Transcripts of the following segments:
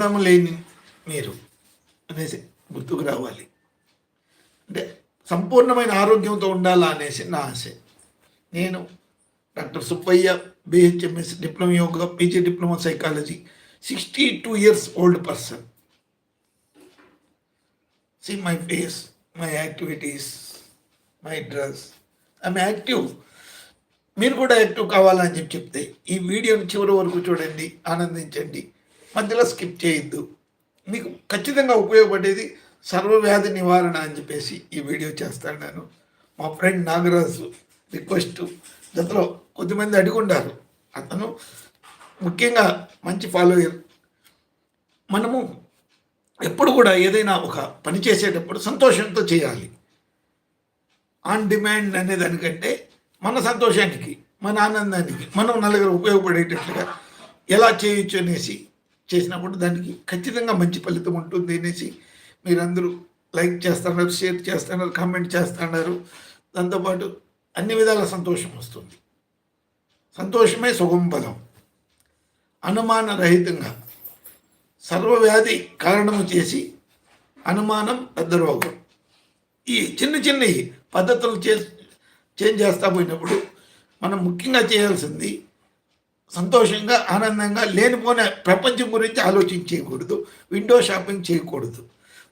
ఆనందం లేని మీరు అనేసి గుర్తుకు రావాలి. అంటే సంపూర్ణమైన ఆరోగ్యంతో ఉండాలా అనేసి నా ఆశ. నేను doctor Subbaiah BHMS diploma yoga PG diploma psychology sixty two years old person. See my face my activities my dress I'm active మీరు కూడా యాక్టివ్ కావాలని చెప్పి చెప్తే ఈ వీడియోని చివరి వరకు చూడండి ఆనందించండి. మధ్యలో స్కిప్ చేయొద్దు. మీకు ఖచ్చితంగా ఉపయోగపడేది సర్వవ్యాధి నివారణ అని చెప్పేసి ఈ వీడియో చేస్తాను నేను. మా ఫ్రెండ్ నాగరాజు రిక్వెస్ట్ జతలో కొద్దిమంది అడుగుండారు. అతను ముఖ్యంగా మంచి ఫాలోయర్. మనము ఎప్పుడు కూడా ఏదైనా ఒక పని చేసేటప్పుడు సంతోషంతో చేయాలి. ఆన్ డిమాండ్ అనే దానికంటే మన సంతోషానికి మన ఆనందానికి మనం నలుగురు ఉపయోగపడేటట్లుగా ఎలా చేయొచ్చు అనేసి చేసినప్పుడు దానికి ఖచ్చితంగా మంచి ఫలితం ఉంటుంది అనేసి మీరందరూ లైక్ చేస్తున్నారు షేర్ చేస్తున్నారు కామెంట్ చేస్తున్నారు. దాంతోపాటు అన్ని విధాల సంతోషం వస్తుంది. సంతోషమే సుగం పదం అనుమాన రహితంగా సర్వవ్యాధి కారణము చేసి అనుమానం పెద్ద రోగం ఈ చిన్న చిన్న పద్ధతులు చే చేంజ్ చేస్తా పోయినప్పుడు మనం ముఖ్యంగా చేయాల్సింది సంతోషంగా ఆనందంగా లేనిపోయిన ప్రపంచం గురించి ఆలోచించేయకూడదు. విండో షాపింగ్ చేయకూడదు.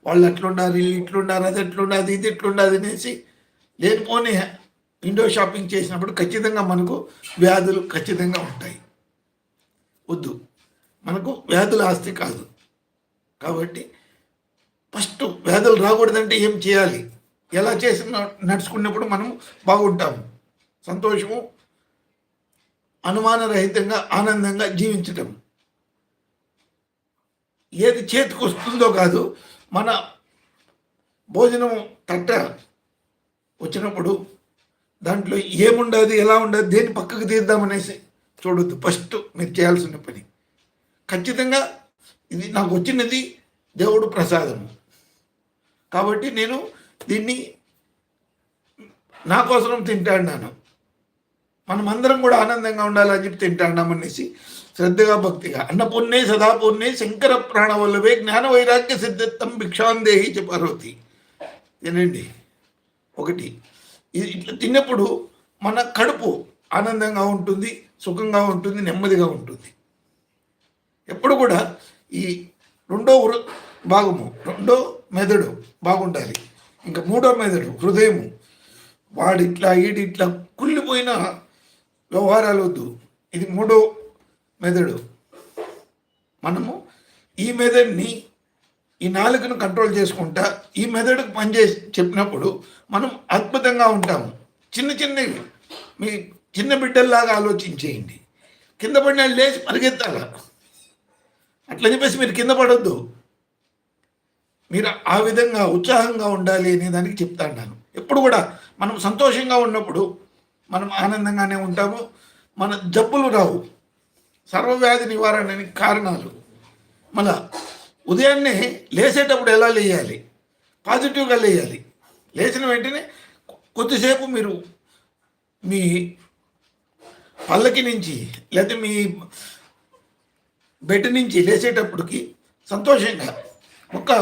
వాళ్ళు అట్లున్నారు వీళ్ళు ఇట్లున్నారు అది ఎట్లున్నది ఇది ఎట్లున్నది అనేసి లేనిపోని విండో షాపింగ్ చేసినప్పుడు ఖచ్చితంగా మనకు వ్యాధులు ఖచ్చితంగా ఉంటాయి. వద్దు. మనకు వ్యాధుల ఆస్తి కాదు. కాబట్టి ఫస్ట్ వ్యాధులు రాకూడదంటే ఏం చేయాలి? ఎలా చేసిన నడుచుకున్నప్పుడు మనం బాగుంటాము. సంతోషము అనుమానరహితంగా ఆనందంగా జీవించటం. ఏది చేతికి వస్తుందో కాదు మన భోజనం తట్ట వచ్చినప్పుడు దాంట్లో ఏముండదు ఎలా ఉండదు దేన్ని పక్కకు తీద్దామనేసి చూడొద్దు. ఫస్ట్ మీరు చేయాల్సిన పని. ఖచ్చితంగా ఇది నాకు వచ్చినది దేవుడు ప్రసాదము. కాబట్టి నేను దీన్ని నా కోసం తింటాడినాను మనమందరం కూడా ఆనందంగా ఉండాలని చెప్పి తింటాడినాం అనేసి శ్రద్ధగా భక్తిగా. అన్నపూర్ణే సదాపూర్ణే శంకర ప్రాణవల్లవే జ్ఞాన వైరాగ్య సిద్ధత్తం భిక్షాందేహి చెప్పారోతి తినండి ఒకటి. ఇది ఇట్లా తిన్నప్పుడు మన కడుపు ఆనందంగా ఉంటుంది సుఖంగా ఉంటుంది నెమ్మదిగా ఉంటుంది. ఎప్పుడు కూడా ఈ రెండో వృ- భాగము రెండో మెదడు బాగుండాలి. ఇంకా మూడో మెదడు హృదయము. వాడిట్లా ఈడిట్లా కుళ్ళిపోయిన వ్యవహారాలు వద్దు. ఇది మూడో మెదడు. మనము ఈ మెదడుని ఈ నాలుగును కంట్రోల్ చేసుకుంటా ఈ మెదడుకు పనిచేసి చెప్పినప్పుడు మనం అద్భుతంగా ఉంటాము. చిన్న చిన్న మీ చిన్న బిడ్డల్లాగా ఆలోచించేయండి. కింద పడిన లేచి పరిగెత్తాల? అట్లా చెప్పేసి మీరు కింద పడొద్దు. మీరు ఆ విధంగా ఉత్సాహంగా ఉండాలి అనే దానికి ఉన్నాను. ఎప్పుడు కూడా మనం సంతోషంగా ఉన్నప్పుడు మనం ఆనందంగానే ఉంటాము. మన జబ్బులు రావు. సర్వవ్యాధి నివారణకి కారణాలు. మళ్ళా ఉదయాన్నే లేచేటప్పుడు ఎలా లేయాలి? పాజిటివ్గా లేయాలి. లేచిన వెంటనే కొద్దిసేపు మీరు మీ పల్లకి నుంచి లేదా మీ బెడ్ నుంచి లేచేటప్పటికి సంతోషంగా ఒక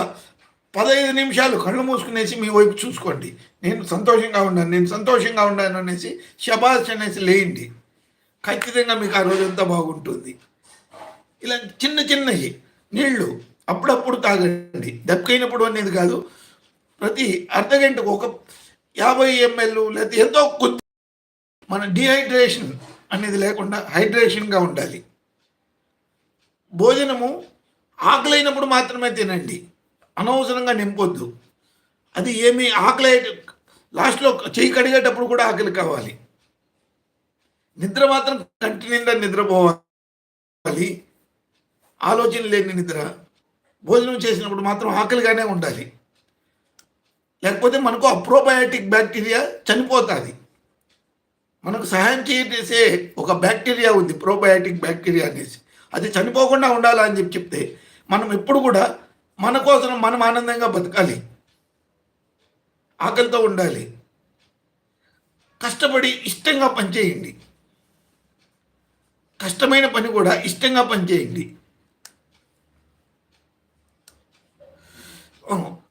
పదహైదు నిమిషాలు కళ్ళు మూసుకునేసి మీ వైపు చూసుకోండి. నేను సంతోషంగా ఉన్నాను నేను సంతోషంగా ఉన్నాను అనేసి శబాష్ అనేసి లేయండి. ఖచ్చితంగా మీకు ఆ రోజంతా బాగుంటుంది. ఇలా చిన్న చిన్నవి నీళ్ళు అప్పుడప్పుడు తాగండి. దక్కైనప్పుడు అనేది కాదు. ప్రతి అర్ధ గంటకు ఒక యాభై ఎంఎల్ లేకపోతే ఎంతో కొద్ది మన డిహైడ్రేషన్ అనేది లేకుండా హైడ్రేషన్గా ఉండాలి. భోజనము ఆకలైనప్పుడు మాత్రమే తినండి. అనవసరంగా నింపొద్దు. అది ఏమి ఆకలి లాస్ట్లో చేయి కడిగేటప్పుడు కూడా ఆకలి కావాలి. నిద్ర మాత్రం కంటి నిండా నిద్రపోవాలి. ఆలోచన లేని నిద్ర. భోజనం చేసినప్పుడు మాత్రం ఆకలిగానే ఉండాలి. లేకపోతే మనకు అప్రోబయాటిక్ బ్యాక్టీరియా చనిపోతుంది. మనకు సహాయం చేసే ఒక బ్యాక్టీరియా ఉంది ప్రోబయాటిక్ బ్యాక్టీరియా అనేసి. అది చనిపోకుండా ఉండాలని చెప్పి చెప్తే మనం ఎప్పుడు కూడా మన కోసం మనం ఆనందంగా బతకాలి. ఆకలితో ఉండాలి. కష్టపడి ఇష్టంగా పనిచేయండి. కష్టమైన పని కూడా ఇష్టంగా పనిచేయండి.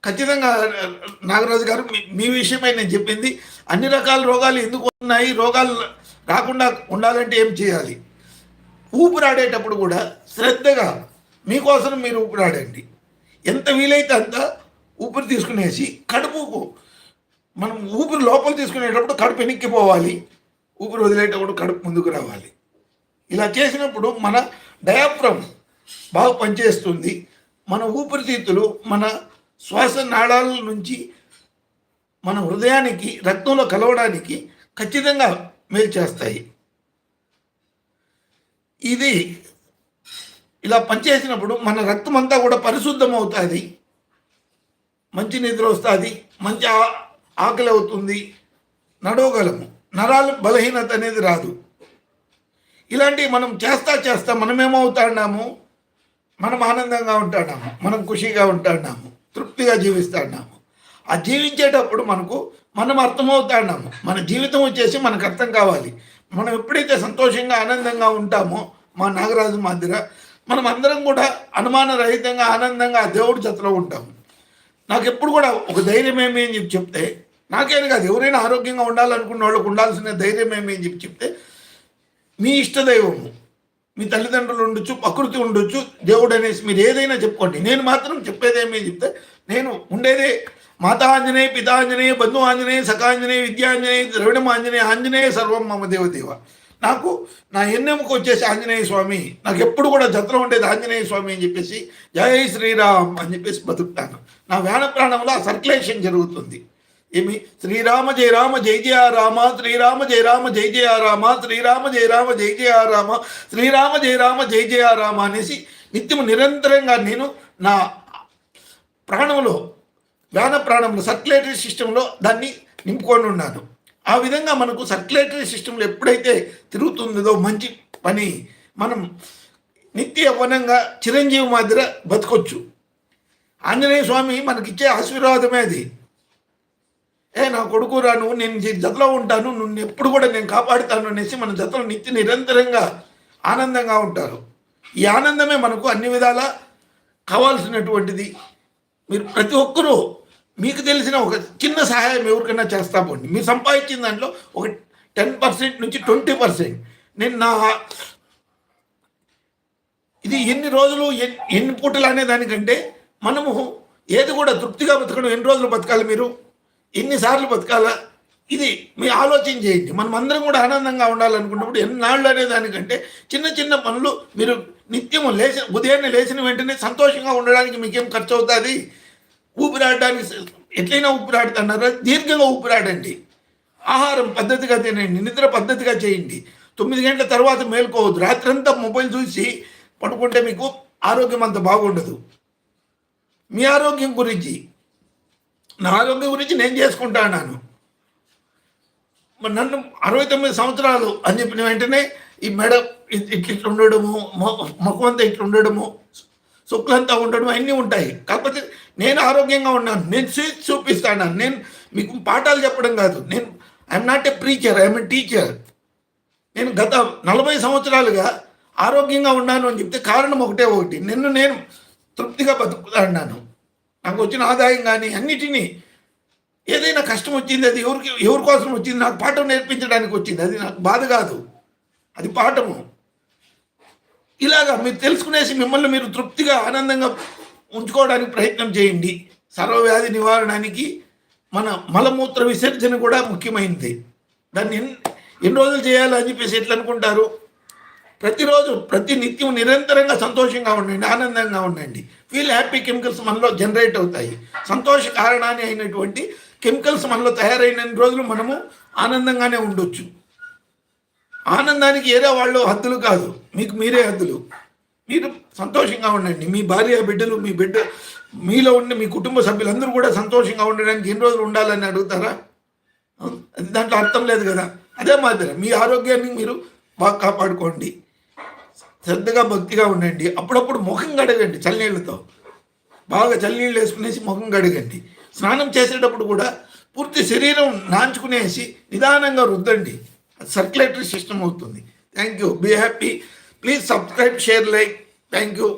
ఖచ్చితంగా నాగరాజు గారు మీ- మీ విషయమై నేను చెప్పింది అన్ని రకాల రోగాలు ఎందుకు ఉన్నాయి రోగాలు రాకుండా ఉండాలంటే ఏం చేయాలి? ఊపిరాడేటప్పుడు కూడా శ్రద్ధగా మీకోసం మీరు ఊపిరాడండి. ఎంత వీలైతే అంత ఊపిరి తీసుకునేసి కడుపుకు మనం ఊపిరి లోపల తీసుకునేటప్పుడు కడుపు వెనక్కిపోవాలి ఊపిరి వదిలేటప్పుడు కడుపు ముందుకు రావాలి. ఇలా చేసినప్పుడు మన డయాఫ్రమ్ బాగా పనిచేస్తుంది. మన ఊపిరితిత్తులు మన శ్వాస నాళాల నుంచి మన హృదయానికి రక్తంలో కలవడానికి ఖచ్చితంగా మేలు చేస్తాయి. ఇది ఇలా పనిచేసినప్పుడు మన రక్తం అంతా కూడా పరిశుద్ధం అవుతుంది మంచి నిద్ర వస్తుంది మంచి ఆకలి అవుతుంది నడవగలము. నరాలు బలహీనత అనేది రాదు. ఇలాంటివి మనం చేస్తా చేస్తా మనమేమవుతాడాము మనం ఆనందంగా ఉంటాడాము మనం ఖుషిగా ఉంటాడాము తృప్తిగా జీవిస్తాడాము ఆ జీవించేటప్పుడు మనకు మనం అర్థమవుతాడాము మన జీవితం వచ్చేసి మనకు అర్థం కావాలి. మనం ఎప్పుడైతే సంతోషంగా ఆనందంగా ఉంటామో మా నాగరాజు మాదిర మనం అందరం కూడా అనుమాన రహితంగా ఆనందంగా ఆ దేవుడి జతలో ఉంటాము నాకు ఎప్పుడు కూడా ఒక ధైర్యం ఏమి అని చెప్పి చెప్తే నాకేం కాదు. ఎవరైనా ఆరోగ్యంగా ఉండాలనుకున్న వాళ్ళకు ఉండాల్సిన ధైర్యం ఏమి అని చెప్పి చెప్తే మీ ఇష్టదైవము మీ తల్లిదండ్రులు ఉండొచ్చు ప్రకృతి ఉండొచ్చు దేవుడు అనేసి మీరు ఏదైనా చెప్పుకోండి. నేను మాత్రం చెప్పేదేమీ చెప్తే నేను ఉండేదే మాతా ఆంజనేయ పితా ఆంజనేయ బంధు ఆంజనేయ సకాంజనేయ విద్యాంజనేయ ద్రవిడం ఆంజనేయ ఆంజనేయ సర్వం మమ దేవదేవ నాకు నా ఎన్నెముకు వచ్చేసి ఆంజనేయ స్వామి. నాకు ఎప్పుడు కూడా జత్ర ఉండేది ఆంజనేయ స్వామి అని చెప్పేసి జై శ్రీరామ్ అని చెప్పేసి బతుకుతాను. నా వ్యాన ప్రాణంలో ఆ సర్క్యులేషన్ జరుగుతుంది. ఏమి? శ్రీరామ జయ రామ జయ జయ రామ శ్రీరామ జయ రామ జయ జయ రామ శ్రీరామ జయ రామ జయ జయ రామ శ్రీరామ జయ రామ జయ జయ రామ అనేసి నిత్యము నిరంతరంగా నేను నా ప్రాణంలో వ్యాన ప్రాణంలో సర్క్యులేటరీ సిస్టంలో దాన్ని నింపుకొని ఉన్నాను. ఆ విధంగా మనకు సర్క్యులేటరీ సిస్టంలో ఎప్పుడైతే తిరుగుతుందో మంచి పని మనం నిత్య యవ్వనంగా చిరంజీవి మాదిర బతకొచ్చు. ఆంజనేయ స్వామి మనకిచ్చే ఆశీర్వాదమే అది. ఏ నా కొడుకు రా నువ్వు నేను జతలో ఉంటాను నువ్వు ఎప్పుడు కూడా నేను కాపాడుతాను అనేసి మన జతలో నిత్య నిరంతరంగా ఆనందంగా ఉంటారు. ఈ ఆనందమే మనకు అన్ని విధాలా కావాల్సినటువంటిది. మీరు ప్రతి ఒక్కరూ మీకు తెలిసిన ఒక చిన్న సహాయం ఎవరికైనా చేస్తా పోండి. మీరు సంపాదించిన దాంట్లో ఒక టెన్ పర్సెంట్ నుంచి ట్వంటీ పర్సెంట్. నేను నా ఇది ఎన్ని రోజులు ఎన్ని పూటలు అనే దానికంటే మనము ఏది కూడా తృప్తిగా బతకడం ఎన్ని రోజులు బతకాలి మీరు? ఎన్నిసార్లు బతకాలా? ఇది మీ ఆలోచన చేయండి. మనం అందరం కూడా ఆనందంగా ఉండాలనుకున్నప్పుడు ఎన్నాళ్ళు అనే దానికంటే చిన్న చిన్న పనులు మీరు నిత్యం లేచి ఉదయాన్నే లేచిన వెంటనే సంతోషంగా ఉండడానికి మీకేం ఖర్చు అవుతుంది ఊపిరాడడానికి ఎట్లయినా ఊపిరాడుతున్నారా దీర్ఘంగా ఊపిరాడండి. ఆహారం పద్ధతిగా తినండి నిద్ర పద్ధతిగా చేయండి. తొమ్మిది గంటల తర్వాత మేల్కోవద్దు. రాత్రంతా మొబైల్ చూసి పడుకుంటే మీకు ఆరోగ్యం అంత బాగుండదు. మీ ఆరోగ్యం గురించి నా ఆరోగ్యం గురించి నేను చేసుకుంటాను మరి నన్ను అరవై తొమ్మిది సంవత్సరాలు అని చెప్పిన వెంటనే ఈ మెడ ఇట్లా ఇట్లా ఉండడము మొ- ముఖం అంతా ఇట్లా ఉండడము శుక్లంతా ఉండడం అన్నీ ఉంటాయి. కాకపోతే నేను ఆరోగ్యంగా ఉన్నాను. నేను చేసి చూపిస్తాను. నేను మీకు పాఠాలు చెప్పడం కాదు. నేను I'm not a preacher I'm a teacher నేను గత నలభై సంవత్సరాలుగా ఆరోగ్యంగా ఉన్నాను అని చెప్తే కారణం ఒకటే ఒకటి. నిన్ను నేను తృప్తిగా బతుకుతాన్నాను. నాకు వచ్చిన ఆదాయం కానీ అన్నిటినీ ఏదైనా కష్టం వచ్చింది అది ఎవరికి ఎవరి కోసం వచ్చింది నాకు పాఠం నేర్పించడానికి వచ్చింది అది నాకు బాధ కాదు. అది పాఠము. ఇలాగా మీరు తెలుసుకునేసి మిమ్మల్ని మీరు తృప్తిగా ఆనందంగా ఉంచుకోవడానికి ప్రయత్నం చేయండి. సర్వవ్యాధి నివారణకి మన మలమూత్ర విసర్జన కూడా ముఖ్యమైనది దాన్ని ఎన్ని ఎన్ని రోజులు చేయాలని చెప్పేసి ఎట్లా అనుకుంటారు? ప్రతిరోజు ప్రతి నిత్యం నిరంతరంగా సంతోషంగా ఉండండి ఆనందంగా ఉండండి. ఫీల్ హ్యాపీ కెమికల్స్ మనలో జనరేట్ అవుతాయి. సంతోష కారణాన్ని అయినటువంటి కెమికల్స్ మనలో తయారైన రోజులు మనము ఆనందంగానే ఉండొచ్చు. ఆనందానికి ఏరే వాళ్ళు హద్దులు కాదు. మీకు మీరే హద్దులు. మీరు సంతోషంగా ఉండండి. మీ భార్య బిడ్డలు మీ బిడ్డ మీలో ఉండి మీ కుటుంబ సభ్యులందరూ కూడా సంతోషంగా ఉండడానికి ఎన్ని రోజులు ఉండాలని అడుగుతారా? దాంట్లో అర్థం లేదు కదా. అదే మాదిరి మీ ఆరోగ్యాన్ని మీరు బాగా కాపాడుకోండి. శ్రద్ధగా భక్తిగా ఉండండి. అప్పుడప్పుడు ముఖం కడగండి చల్లనీళ్ళతో బాగా చల్లనీళ్ళు వేసుకునేసి ముఖం కడగండి. స్నానం చేసేటప్పుడు కూడా పూర్తి శరీరం నాంచుకునేసి నిదానంగా రుద్దండి. సర్క్యులేటరీ సిస్టమ్ అవుతుంది. Thank you be happy please subscribe share like thank you